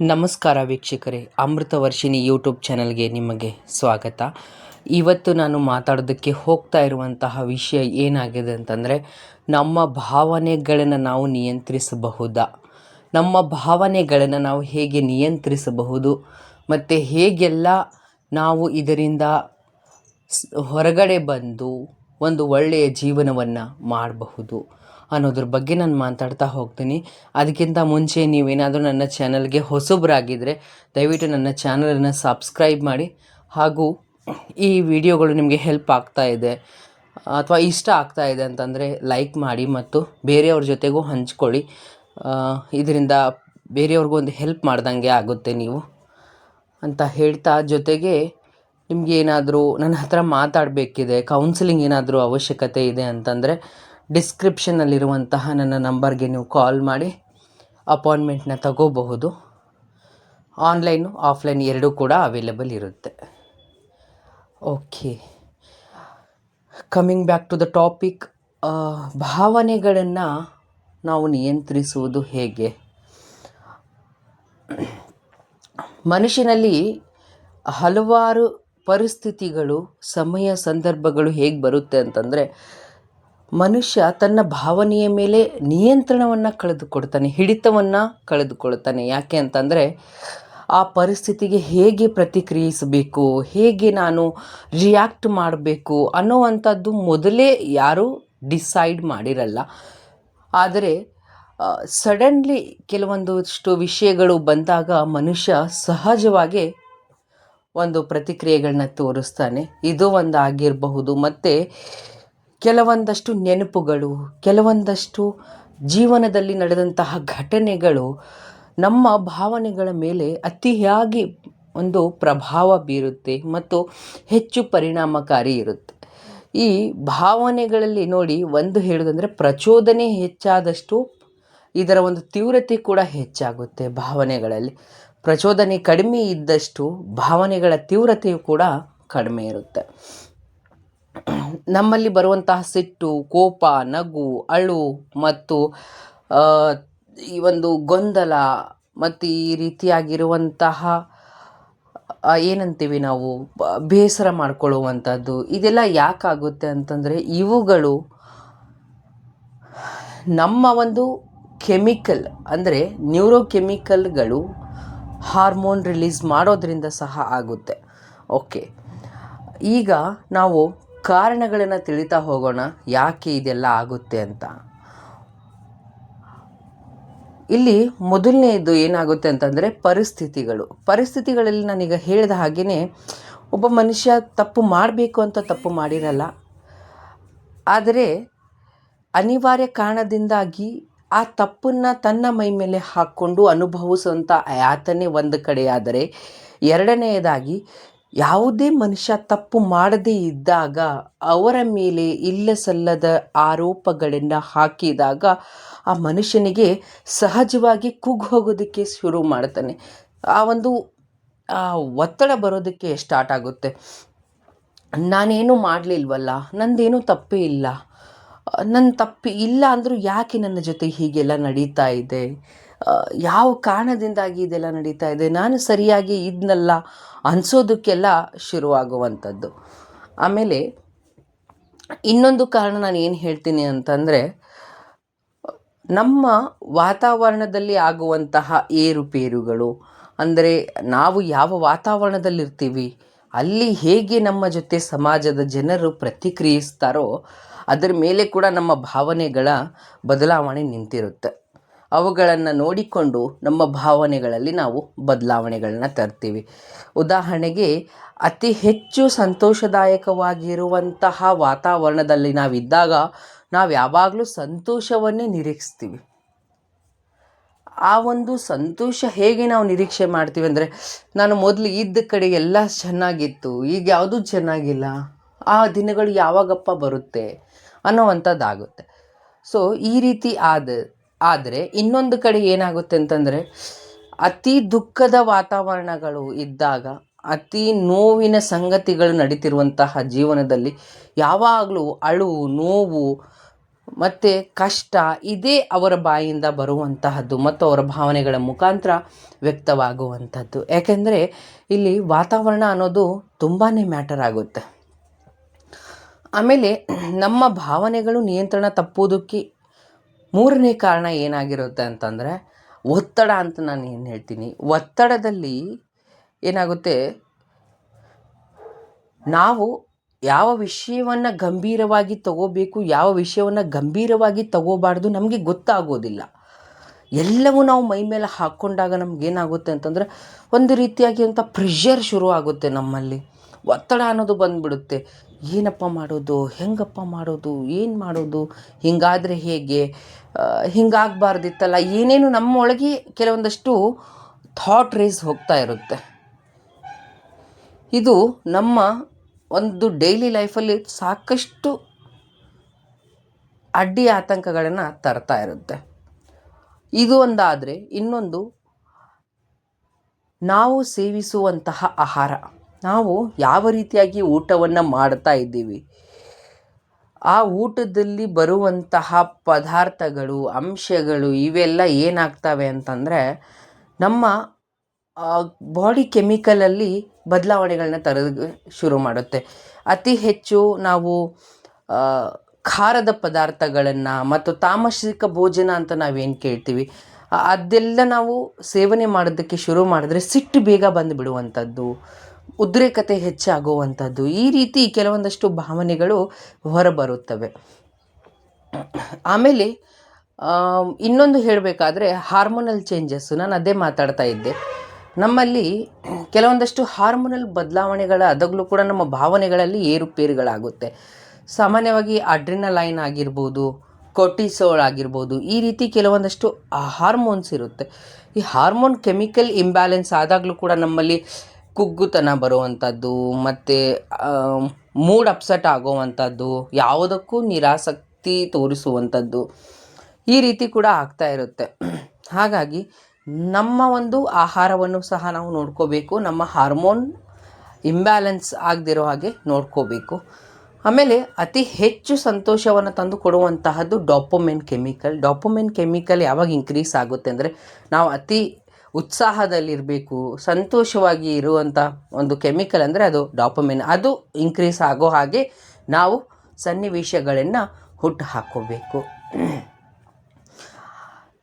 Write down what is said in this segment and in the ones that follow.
ನಮಸ್ಕಾರ ವೀಕ್ಷಕರೇ, ಅಮೃತ ವರ್ಷಿಣಿ ಯೂಟ್ಯೂಬ್ ಚಾನಲ್ಗೆ ನಿಮಗೆ ಸ್ವಾಗತ. ಇವತ್ತು ನಾನು ಮಾತಾಡೋದಕ್ಕೆ ಹೋಗ್ತಾ ಇರುವಂತಹ ವಿಷಯ ಏನಾಗಿದೆ ಅಂತಂದರೆ, ನಮ್ಮ ಭಾವನೆಗಳನ್ನು ನಾವು ನಿಯಂತ್ರಿಸಬಹುದಾ? ನಮ್ಮ ಭಾವನೆಗಳನ್ನು ನಾವು ಹೇಗೆ ನಿಯಂತ್ರಿಸಬಹುದು? ಮತ್ತು ಹೇಗೆಲ್ಲ ನಾವು ಇದರಿಂದ ಹೊರಗಡೆ ಬಂದು ಒಂದು ಒಳ್ಳೆಯ ಜೀವನವನ್ನು ಮಾಡಬಹುದು? ಅನ್ನೋದ್ರ ಬಗ್ಗೆ ನಾನು ಮಾತಾಡ್ತಾ ಹೋಗ್ತೀನಿ. ಅದಕ್ಕಿಂತ ಮುಂಚೆ ನೀವೇನಾದರೂ ನನ್ನ ಚಾನಲ್ಗೆ ಹೊಸಬರಾಗಿದ್ದರೆ ದಯವಿಟ್ಟು ನನ್ನ ಚಾನಲನ್ನು ಸಬ್ಸ್ಕ್ರೈಬ್ ಮಾಡಿ. ಹಾಗೂ ಈ ವಿಡಿಯೋಗಳು ನಿಮಗೆ ಹೆಲ್ಪ್ ಆಗ್ತಾ ಇದೆ. ಅಥವಾ ಇಷ್ಟ ಆಗ್ತಾ ಇದೆ ಅಂತಂದರೆ ಲೈಕ್ ಮಾಡಿ ಮತ್ತು ಬೇರೆಯವ್ರ ಜೊತೆಗೂ ಹಂಚ್ಕೊಳ್ಳಿ. ಇದರಿಂದ ಬೇರೆಯವ್ರಿಗೂ ಒಂದು ಹೆಲ್ಪ್ ಮಾಡ್ದಂಗೆ ಆಗುತ್ತೆ ನೀವು. ಅಂತ ಹೇಳ್ತಾ ಜೊತೆಗೆ ನಿಮಗೆ ಏನಾದರೂ ನನ್ನ ಹತ್ರ ಮಾತಾಡಬೇಕಿದೆ ಕೌನ್ಸಿಲಿಂಗ್ ಏನಾದರೂ ಅವಶ್ಯಕತೆ ಇದೆ ಅಂತಂದರೆ ಡಿಸ್ಕ್ರಿಪ್ಷನ್ನಲ್ಲಿರುವಂತಹ ನನ್ನ ನಂಬರ್ಗೆ ನೀವು ಕಾಲ್ ಮಾಡಿ ಅಪಾಯಿಂಟ್ಮೆಂಟ್ನ ತಗೋಬಹುದು. ಆನ್ಲೈನು, ಆಫ್ಲೈನ್ ಎರಡೂ ಕೂಡ ಅವೈಲೇಬಲ್ ಇರುತ್ತೆ. Okay coming back to the topic ಭಾವನೆಗಳನ್ನು ನಾವು ನಿಯಂತ್ರಿಸುವುದು ಹೇಗೆ? ಮನುಷ್ಯನಲ್ಲಿ ಹಲವಾರು ಪರಿಸ್ಥಿತಿಗಳು, ಸಮಯ, ಸಂದರ್ಭಗಳು ಹೇಗೆ ಬರುತ್ತೆ ಅಂತಂದರೆ ಮನುಷ್ಯ ತನ್ನ ಭಾವನೆಯ ಮೇಲೆ ನಿಯಂತ್ರಣವನ್ನು ಕಳೆದುಕೊಡ್ತಾನೆ ಹಿಡಿತವನ್ನು ಕಳೆದುಕೊಳ್ತಾನೆ. ಯಾಕೆ ಅಂತಂದರೆ, ಆ ಪರಿಸ್ಥಿತಿಗೆ ಹೇಗೆ ಪ್ರತಿಕ್ರಿಯಿಸಬೇಕು, ಹೇಗೆ ನಾನು ರಿಯಾಕ್ಟ್ ಮಾಡಬೇಕು ಅನ್ನೋವಂಥದ್ದು ಮೊದಲೇ ಯಾರೂ ಡಿಸೈಡ್ ಮಾಡಿರಲ್ಲ. ಆದರೆ ಸಡನ್ಲಿ ಕೆಲವೊಂದಷ್ಟು ವಿಷಯಗಳು ಬಂದಾಗ ಮನುಷ್ಯ ಸಹಜವಾಗಿ ಒಂದು ಪ್ರತಿಕ್ರಿಯೆಗಳನ್ನ ತೋರಿಸ್ತಾನೆ. ಇದು ಒಂದು ಆಗಿರಬಹುದು ಮತ್ತು ಕೆಲವೊಂದಷ್ಟು ನೆನಪುಗಳು, ಕೆಲವೊಂದಷ್ಟು ಜೀವನದಲ್ಲಿ ನಡೆದಂತಹ ಘಟನೆಗಳು ನಮ್ಮ ಭಾವನೆಗಳ ಮೇಲೆ ಅತಿಯಾಗಿ ಒಂದು ಪ್ರಭಾವ ಬೀರುತ್ತೆ ಮತ್ತು ಹೆಚ್ಚು ಪರಿಣಾಮಕಾರಿ ಇರುತ್ತೆ. ಈ ಭಾವನೆಗಳಲ್ಲಿ ನೋಡಿ ಒಂದು ಹೇಳೋದಂದರೆ ಪ್ರಚೋದನೆ ಹೆಚ್ಚಾದಷ್ಟು ಇದರ ಒಂದು ತೀವ್ರತೆ ಕೂಡ ಹೆಚ್ಚಾಗುತ್ತೆ ಭಾವನೆಗಳಲ್ಲಿ. ಪ್ರಚೋದನೆ ಕಡಿಮೆ ಇದ್ದಷ್ಟು ಭಾವನೆಗಳ ತೀವ್ರತೆಯು ಕೂಡ ಕಡಿಮೆ ಇರುತ್ತೆ. ನಮ್ಮಲ್ಲಿ ಬರುವಂತಹ ಸಿಟ್ಟು, ಕೋಪ, ನಗು, ಅಳು ಮತ್ತು ಈ ಒಂದು ಗೊಂದಲ ಮತ್ತು ಈ ರೀತಿಯಾಗಿರುವಂತಹ ಏನಂತೀವಿ ನಾವು ಬೇಸರ ಮಾಡ್ಕೊಳ್ಳುವಂಥದ್ದು. ಇದೆಲ್ಲ ಯಾಕಾಗುತ್ತೆ ಅಂತಂದರೆ ಇವುಗಳು ನಮ್ಮ ಒಂದು ಕೆಮಿಕಲ್ ಅಂದರೆ ನ್ಯೂರೋ ಕೆಮಿಕಲ್ಗಳು ಹಾರ್ಮೋನ್ ರಿಲೀಸ್ ಮಾಡೋದರಿಂದ ಸಹ ಆಗುತ್ತೆ. ಓಕೆ. ಈಗ ನಾವು ಕಾರಣಗಳನ್ನು ತಿಳಿತಾ ಹೋಗೋಣ, ಯಾಕೆ ಇದೆಲ್ಲ ಆಗುತ್ತೆ ಅಂತ. ಇಲ್ಲಿ ಮೊದಲನೇದು ಏನಾಗುತ್ತೆ ಅಂತಂದರೆ ಪರಿಸ್ಥಿತಿಗಳು. ಪರಿಸ್ಥಿತಿಗಳಲ್ಲಿ ನಾನೀಗ ಹೇಳಿದ ಹಾಗೆಯೇ ಒಬ್ಬ ಮನುಷ್ಯ ತಪ್ಪು ಮಾಡಬೇಕು ಅಂತ ತಪ್ಪು ಮಾಡಿರಲ್ಲ. ಆದರೆ ಅನಿವಾರ್ಯ ಕಾರಣದಿಂದಾಗಿ ಆ ತಪ್ಪನ್ನು ತನ್ನ ಮೈ ಮೇಲೆ ಹಾಕ್ಕೊಂಡು ಅನುಭವಿಸುವಂಥ ಆತನೇ ಒಂದು ಕಡೆಯಾದರೆ ಎರಡನೆಯದಾಗಿ ಯಾವುದೇ ಮನುಷ್ಯ ತಪ್ಪು ಮಾಡದೇ ಇದ್ದಾಗ ಅವರ ಮೇಲೆ ಇಲ್ಲಸಲ್ಲದ ಆರೋಪಗಳನ್ನು ಹಾಕಿದಾಗ ಆ ಮನುಷ್ಯನಿಗೆ ಸಹಜವಾಗಿ ಕುಗ್ಗಿ ಹೋಗೋದಕ್ಕೆ ಶುರು ಮಾಡ್ತಾನೆ. ಆ ಒಂದು ಒತ್ತಡ ಬರೋದಕ್ಕೆ ಸ್ಟಾರ್ಟ್ ಆಗುತ್ತೆ. ನಾನೇನು ಮಾಡಲಿಲ್ವಲ್ಲ, ನಂದೇನು ತಪ್ಪೇ ಇಲ್ಲ. ನನ್ನ ತಪ್ಪು ಇಲ್ಲ ಅಂದರೂ ಯಾಕೆ ನನ್ನ ಜೊತೆ ಹೀಗೆಲ್ಲ ನಡೀತಾ ಇದೆ? ಯಾವ ಕಾರಣದಿಂದಾಗಿ ಇದೆಲ್ಲ ನಡೀತಾ ಇದೆ? ನಾನು ಸರಿಯಾಗಿ ಇದ್ನಲ್ಲ ಅನಿಸೋದಕ್ಕೆಲ್ಲ ಶುರುವಾಗುವಂಥದ್ದು. ಆಮೇಲೆ ಇನ್ನೊಂದು ಕಾರಣ ನಾನು ಏನು ಹೇಳ್ತೀನಿ ಅಂತಂದರೆ, ನಮ್ಮ ವಾತಾವರಣದಲ್ಲಿ ಆಗುವಂತಹ ಏರುಪೇರುಗಳು, ಅಂದರೆ ನಾವು ಯಾವ ವಾತಾವರಣದಲ್ಲಿರ್ತೀವಿ, ಅಲ್ಲಿ ಹೇಗೆ ನಮ್ಮ ಜೊತೆ ಸಮಾಜದ ಜನರು ಪ್ರತಿಕ್ರಿಯಿಸ್ತಾರೋ, ಅದರ ಮೇಲೆ ಕೂಡ ನಮ್ಮ ಭಾವನೆಗಳ ಬದಲಾವಣೆ ನಿಂತಿರುತ್ತೆ. ಅವುಗಳನ್ನು ನೋಡಿಕೊಂಡು ನಮ್ಮ ಭಾವನೆಗಳಲ್ಲಿ ನಾವು ಬದಲಾವಣೆಗಳನ್ನ ತರ್ತೀವಿ. ಉದಾಹರಣೆಗೆ, ಅತಿ ಹೆಚ್ಚು ಸಂತೋಷದಾಯಕವಾಗಿರುವಂತಹ ವಾತಾವರಣದಲ್ಲಿ ನಾವಿದ್ದಾಗ, ನಾವು ಯಾವಾಗಲೂ ಸಂತೋಷವನ್ನೇ ನಿರೀಕ್ಷಿಸ್ತೀವಿ. ಆ ಒಂದು ಸಂತೋಷ ಹೇಗೆ ನಾವು ನಿರೀಕ್ಷೆ ಮಾಡ್ತೀವಿ ಅಂದರೆ, ನಾನು ಮೊದಲು ಇದ್ದ ಕಡೆ ಎಲ್ಲ ಚೆನ್ನಾಗಿತ್ತು, ಈಗ ಯಾವುದೂ ಚೆನ್ನಾಗಿಲ್ಲ, ಆ ದಿನಗಳು ಯಾವಾಗಪ್ಪ ಬರುತ್ತೆ ಅನ್ನೋವಂಥದ್ದಾಗುತ್ತೆ. ಸೊ ಈ ರೀತಿ ಆದ ಆದರೆ ಇನ್ನೊಂದು ಕಡೆ ಏನಾಗುತ್ತೆ ಅಂತಂದರೆ ಅತಿ ದುಃಖದ ವಾತಾವರಣಗಳು ಇದ್ದಾಗ, ಅತಿ ನೋವಿನ ಸಂಗತಿಗಳು ನಡೀತಿರುವಂತಹ ಜೀವನದಲ್ಲಿ ಯಾವಾಗಲೂ ಅಳು, ನೋವು ಮತ್ತು ಕಷ್ಟ ಇದೇ ಅವರ ಬಾಯಿಂದ ಬರುವಂತಹದ್ದು ಮತ್ತು ಅವರ ಭಾವನೆಗಳ ಮುಖಾಂತರ ವ್ಯಕ್ತವಾಗುವಂಥದ್ದು ಯಾಕೆಂದರೆ ಇಲ್ಲಿ ವಾತಾವರಣ ಅನ್ನೋದು ತುಂಬಾ ಮ್ಯಾಟರ್ ಆಗುತ್ತೆ. ಆಮೇಲೆ ನಮ್ಮ ಭಾವನೆಗಳು ನಿಯಂತ್ರಣ ತಪ್ಪುವುದಕ್ಕೆ ಮೂರನೇ ಕಾರಣ ಏನಾಗಿರುತ್ತೆ ಅಂತಂದರೆ, ಒತ್ತಡ ಅಂತ ನಾನು ಏನು ಹೇಳ್ತೀನಿ? ಒತ್ತಡದಲ್ಲಿ ಏನಾಗುತ್ತೆ? ನಾವು ಯಾವ ವಿಷಯವನ್ನು ಗಂಭೀರವಾಗಿ ತಗೋಬೇಕು, ಯಾವ ವಿಷಯವನ್ನು ಗಂಭೀರವಾಗಿ ತಗೋಬಾರ್ದು ನಮಗೆ ಗೊತ್ತಾಗೋದಿಲ್ಲ. ಎಲ್ಲವೂ ನಾವು ಮೈ ಮೇಲೆ ಹಾಕ್ಕೊಂಡಾಗ ನಮಗೇನಾಗುತ್ತೆ ಅಂತಂದರೆ, ಒಂದು ರೀತಿಯಾಗಿ ಅಂತ ಪ್ರೆಷರ್ ಶುರು ಆಗುತ್ತೆ ನಮ್ಮಲ್ಲಿ. ಒತ್ತಡ ಅನ್ನೋದು ಬಂದುಬಿಡುತ್ತೆ. ಏನಪ್ಪ ಮಾಡೋದು? ಹೆಂಗಪ್ಪ ಮಾಡೋದು? ಏನು ಮಾಡೋದು? ಹಿಂಗಾದರೆ ಹೇಗೆ? ಹಿಂಗಾಗಬಾರ್ದಿತ್ತಲ್ಲ? ಏನೇನು ನಮ್ಮೊಳಗೆ ಕೆಲವೊಂದಷ್ಟು ಥಾಟ್ ರೇಸ್ ಹೋಗ್ತಾ ಇರುತ್ತೆ. ಇದು ನಮ್ಮ ಒಂದು ಡೈಲಿ ಲೈಫಲ್ಲಿ ಸಾಕಷ್ಟು ಅಡ್ಡಿ ಆತಂಕಗಳನ್ನು ತರ್ತಾ ಇರುತ್ತೆ. ಇದು ಒಂದಾದರೆ ಇನ್ನೊಂದು ನಾವು ಸೇವಿಸುವಂತಹ ಆಹಾರ. ನಾವು ಯಾವ ರೀತಿಯಾಗಿ ಊಟವನ್ನು ಮಾಡ್ತಾ ಇದ್ದೀವಿ? ಆ ಊಟದಲ್ಲಿ ಬರುವಂತಹ ಪದಾರ್ಥಗಳು, ಅಂಶಗಳು ಇವೆಲ್ಲ ಏನಾಗ್ತವೆ ಅಂತಂದರೆ ನಮ್ಮ ಬಾಡಿ ಕೆಮಿಕಲಲ್ಲಿ ಬದಲಾವಣೆಗಳನ್ನ ತರೋದು ಶುರು ಮಾಡುತ್ತೆ. ಅತಿ ಹೆಚ್ಚು ನಾವು ಖಾರದ ಪದಾರ್ಥಗಳನ್ನು ಮತ್ತು ತಾಮಸಿಕ ಭೋಜನ ಅಂತ ನಾವೇನು ಕೇಳ್ತೀವಿ ಅದೆಲ್ಲ ನಾವು ಸೇವನೆ ಮಾಡೋದಕ್ಕೆ ಶುರು ಮಾಡಿದ್ರೆ ಸಿಟ್ಟು ಬೇಗ ಬಂದು ಬಿಡುವಂಥದ್ದು ಉದ್ರೇಕತೆ ಹೆಚ್ಚಾಗುವಂಥದ್ದು. ಈ ರೀತಿ ಕೆಲವೊಂದಷ್ಟು ಭಾವನೆಗಳು ಹೊರಬರುತ್ತವೆ. ಆಮೇಲೆ ಇನ್ನೊಂದು ಹೇಳಬೇಕಾದ್ರೆ ಹಾರ್ಮೋನಲ್ ಚೇಂಜಸ್ಸು ನಾನು ಅದೇ ಮಾತಾಡ್ತಾ ಇದ್ದೆ. ನಮ್ಮಲ್ಲಿ ಕೆಲವೊಂದಷ್ಟು ಹಾರ್ಮೋನಲ್ ಬದಲಾವಣೆಗಳ ಅದಗಲೂ ಕೂಡ ನಮ್ಮ ಭಾವನೆಗಳಲ್ಲಿ ಏರುಪೇರುಗಳಾಗುತ್ತೆ. ಸಾಮಾನ್ಯವಾಗಿ ಅಡ್ರಿನಲೈನ್ ಆಗಿರ್ಬೋದು ಕೊಟಿಸೋಳ್ ಆಗಿರ್ಬೋದು, ಈ ರೀತಿ ಕೆಲವೊಂದಷ್ಟು ಹಾರ್ಮೋನ್ಸ್ ಇರುತ್ತೆ. ಈ ಹಾರ್ಮೋನ್ ಕೆಮಿಕಲ್ ಇಂಬ್ಯಾಲೆನ್ಸ್ ಆದಾಗಲೂ ಕೂಡ ನಮ್ಮಲ್ಲಿ ಕುಗ್ಗುತನ ಬರುವಂಥದ್ದು, ಮತ್ತು ಮೂಡ್ ಅಪ್ಸೆಟ್ ಆಗುವಂಥದ್ದು, ಯಾವುದಕ್ಕೂ ನಿರಾಸಕ್ತಿ ತೋರಿಸುವಂಥದ್ದು ಈ ರೀತಿ ಕೂಡ ಆಗ್ತಾ ಇರುತ್ತೆ. ಹಾಗಾಗಿ ನಮ್ಮ ಒಂದು ಆಹಾರವನ್ನು ಸಹ ನಾವು ನೋಡ್ಕೋಬೇಕು, ನಮ್ಮ ಹಾರ್ಮೋನ್ ಇಂಬ್ಯಾಲೆನ್ಸ್ ಆಗದಿರೋ ಹಾಗೆ ನೋಡ್ಕೋಬೇಕು. ಆಮೇಲೆ ಅತಿ ಹೆಚ್ಚು ಸಂತೋಷವನ್ನು ತಂದು ಕೊಡುವಂತಹದ್ದು ಡಾಪೊಮೆನ್ ಕೆಮಿಕಲ್ ಡಾಪೊಮೆನ್ ಕೆಮಿಕಲ್ ಯಾವಾಗ ಇನ್ಕ್ರೀಸ್ ಆಗುತ್ತೆ ಅಂದರೆ ನಾವು ಅತಿ ಉತ್ಸಾಹದಲ್ಲಿರಬೇಕು, ಸಂತೋಷವಾಗಿ ಇರುವಂಥ ಒಂದು ಕೆಮಿಕಲ್ ಅಂದರೆ ಅದು ಡಾಪಮೆನ್. ಅದು ಇನ್ಕ್ರೀಸ್ ಆಗೋ ಹಾಗೆ ನಾವು ಸನ್ನಿವೇಶಗಳನ್ನು ಹುಟ್ಟು ಹಾಕೋಬೇಕು.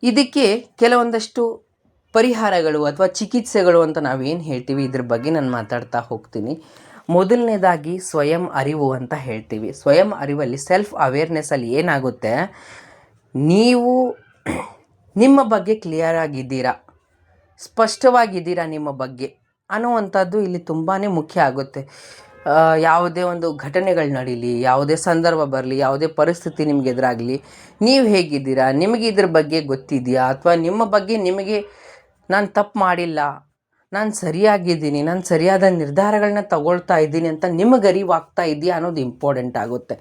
ಇದಕ್ಕೆ ಕೆಲವೊಂದಷ್ಟು ಪರಿಹಾರಗಳು ಅಥವಾ ಚಿಕಿತ್ಸೆಗಳು ಅಂತ ನಾವೇನು ಹೇಳ್ತೀವಿ? ಇದ್ರ ಬಗ್ಗೆ ನಾನು ಮಾತಾಡ್ತಾ ಹೋಗ್ತೀನಿ. ಮೊದಲನೇದಾಗಿ ಸ್ವಯಂ ಅರಿವು ಅಂತ ಹೇಳ್ತೀವಿ. ಸ್ವಯಂ ಅರಿವಲ್ಲಿ ಸೆಲ್ಫ್ ಅವೇರ್ನೆಸ್ಸಲ್ಲಿ ಏನಾಗುತ್ತೆ? ನೀವು ನಿಮ್ಮ ಬಗ್ಗೆ ಕ್ಲಿಯರ್ ಆಗಿದ್ದೀರಾ? ಸ್ಪಷ್ಟವಾಗಿದ್ದೀರಾ ನಿಮ್ಮ ಬಗ್ಗೆ ಅನ್ನುವಂಥದ್ದು ಇಲ್ಲಿ ತುಂಬಾ ಮುಖ್ಯ ಆಗುತ್ತೆ. ಯಾವುದೇ ಒಂದು ಘಟನೆಗಳು ನಡೀಲಿ, ಯಾವುದೇ ಸಂದರ್ಭ ಬರಲಿ, ಯಾವುದೇ ಪರಿಸ್ಥಿತಿ ನಿಮ್ಗೆ ಎದುರಾಗಲಿ, ನೀವು ಹೇಗಿದ್ದೀರಾ, ನಿಮಗೆ ಇದ್ರ ಬಗ್ಗೆ ಗೊತ್ತಿದೆಯಾ, ಅಥವಾ ನಿಮ್ಮ ಬಗ್ಗೆ ನಿಮಗೆ ನಾನು ತಪ್ಪು ಮಾಡಿಲ್ಲ, ನಾನು ಸರಿಯಾಗಿದ್ದೀನಿ, ನಾನು ಸರಿಯಾದ ನಿರ್ಧಾರಗಳನ್ನ ತಗೊಳ್ತಾ ಇದ್ದೀನಿ ಅಂತ ನಿಮಗೆ ಅರಿವಾಗ್ತಾ ಇದೆಯಾ ಅನ್ನೋದು ಇಂಪಾರ್ಟೆಂಟ್ ಆಗುತ್ತೆ.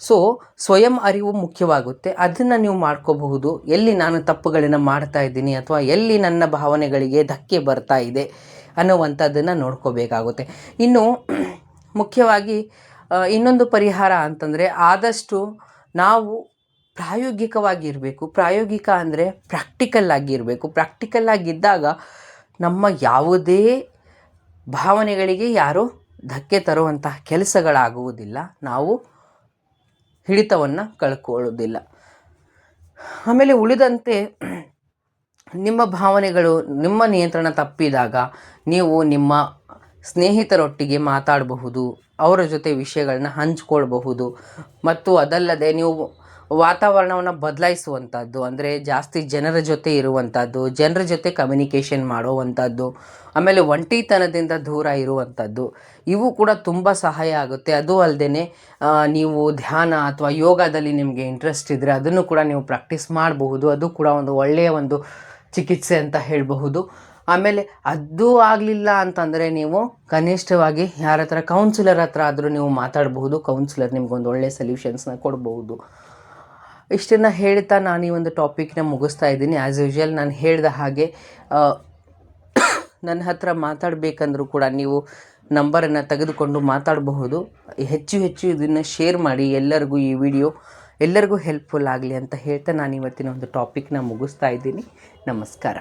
ಸೊ ಸ್ವಯಂ ಅರಿವು ಮುಖ್ಯವಾಗುತ್ತೆ. ಅದನ್ನು ನೀವು ಮಾಡ್ಕೋಬಹುದು. ಎಲ್ಲಿ ನಾನು ತಪ್ಪುಗಳನ್ನು ಮಾಡ್ತಾ ಇದ್ದೀನಿ ಅಥವಾ ಎಲ್ಲಿ ನನ್ನ ಭಾವನೆಗಳಿಗೆ ಧಕ್ಕೆ ಬರ್ತಾ ಇದೆ ಅನ್ನುವಂಥದ್ದನ್ನು ನೋಡ್ಕೋಬೇಕಾಗುತ್ತೆ. ಇನ್ನು ಮುಖ್ಯವಾಗಿ ಇನ್ನೊಂದು ಪರಿಹಾರ ಅಂತಂದರೆ ಆದಷ್ಟು ನಾವು ಪ್ರಾಯೋಗಿಕವಾಗಿರಬೇಕು. ಪ್ರಾಯೋಗಿಕ ಅಂದರೆ ಪ್ರಾಕ್ಟಿಕಲ್ ಆಗಿರಬೇಕು. ಪ್ರಾಕ್ಟಿಕಲ್ ಆಗಿದ್ದಾಗ ನಮ್ಮ ಯಾವುದೇ ಭಾವನೆಗಳಿಗೆ ಯಾರೂ ಧಕ್ಕೆ ತರುವಂತಹ ಕೆಲಸಗಳಾಗುವುದಿಲ್ಲ. ನಾವು ಹಿಡಿತವನ್ನು ಕಳ್ಕೊಳ್ಳೋದಿಲ್ಲ ಆಮೇಲೆ ಉಳಿದಂತೆ ನಿಮ್ಮ ಭಾವನೆಗಳು, ನಿಮ್ಮ ನಿಯಂತ್ರಣ ತಪ್ಪಿದಾಗ ನೀವು ನಿಮ್ಮ ಸ್ನೇಹಿತರೊಟ್ಟಿಗೆ ಮಾತಾಡಬಹುದು, ಅವರ ಜೊತೆ ವಿಷಯಗಳನ್ನ ಹಂಚ್ಕೊಳ್ಬಹುದು. ಮತ್ತು ಅದಲ್ಲದೆ ನೀವು ವಾತಾವರಣವನ್ನು ಬದಲಾಯಿಸುವಂಥದ್ದು ಅಂದರೆ ಜಾಸ್ತಿ ಜನರ ಜೊತೆ ಇರುವಂಥದ್ದು ಜನರ ಜೊತೆ ಕಮ್ಯುನಿಕೇಷನ್ ಮಾಡುವಂಥದ್ದು ಆಮೇಲೆ ಒಂಟಿತನದಿಂದ ದೂರ ಇರುವಂಥದ್ದು ಇವು ಕೂಡ ತುಂಬ ಸಹಾಯ ಆಗುತ್ತೆ. ಅದು ಅಲ್ಲದೆ ನೀವು ಧ್ಯಾನ ಅಥವಾ ಯೋಗದಲ್ಲಿ ನಿಮಗೆ ಇಂಟ್ರೆಸ್ಟ್ ಇದ್ದರೆ ಅದನ್ನು ಕೂಡ ನೀವು ಪ್ರಾಕ್ಟೀಸ್ ಮಾಡಬಹುದು. ಅದು ಕೂಡ ಒಂದು ಒಳ್ಳೆಯ ಒಂದು ಚಿಕಿತ್ಸೆ ಅಂತ ಹೇಳಬಹುದು. ಆಮೇಲೆ ಅದು ಆಗಲಿಲ್ಲ ಅಂತಂದರೆ ನೀವು ಕನಿಷ್ಠವಾಗಿ ಯಾರ ಹತ್ರ ಕೌನ್ಸಿಲರ್ ಹತ್ರ ಆದರೂ ನೀವು ಮಾತಾಡಬಹುದು. ಕೌನ್ಸಿಲರ್ ನಿಮ್ಗೊಂದು ಒಳ್ಳೆಯ ಸೊಲ್ಯೂಷನ್ಸ್ನ ಕೊಡಬಹುದು. ಇಷ್ಟನ್ನು ಹೇಳ್ತಾ ನಾನು ಈ ಒಂದು ಟಾಪಿಕ್ನ ಮುಗಿಸ್ತಾ ಇದ್ದೀನಿ. ಆ್ಯಸ್ ಯೂಶ್ವಲ್ ನಾನು ಹೇಳಿದ ಹಾಗೆ ನನ್ನ ಹತ್ರ ಮಾತಾಡಬೇಕಂದ್ರೂ ಕೂಡ ನೀವು ನಂಬರನ್ನು ತೆಗೆದುಕೊಂಡು ಮಾತಾಡಬಹುದು. ಹೆಚ್ಚು ಹೆಚ್ಚು ಇದನ್ನು ಶೇರ್ ಮಾಡಿ, ಎಲ್ಲರಿಗೂ ಈ ವಿಡಿಯೋ ಎಲ್ಲರಿಗೂ ಹೆಲ್ಪ್ಫುಲ್ ಆಗಲಿ ಅಂತ ಹೇಳ್ತಾ ನಾನು ಇವತ್ತಿನ ಒಂದು ಟಾಪಿಕ್ನ ಮುಗಿಸ್ತಾ ಇದ್ದೀನಿ. ನಮಸ್ಕಾರ.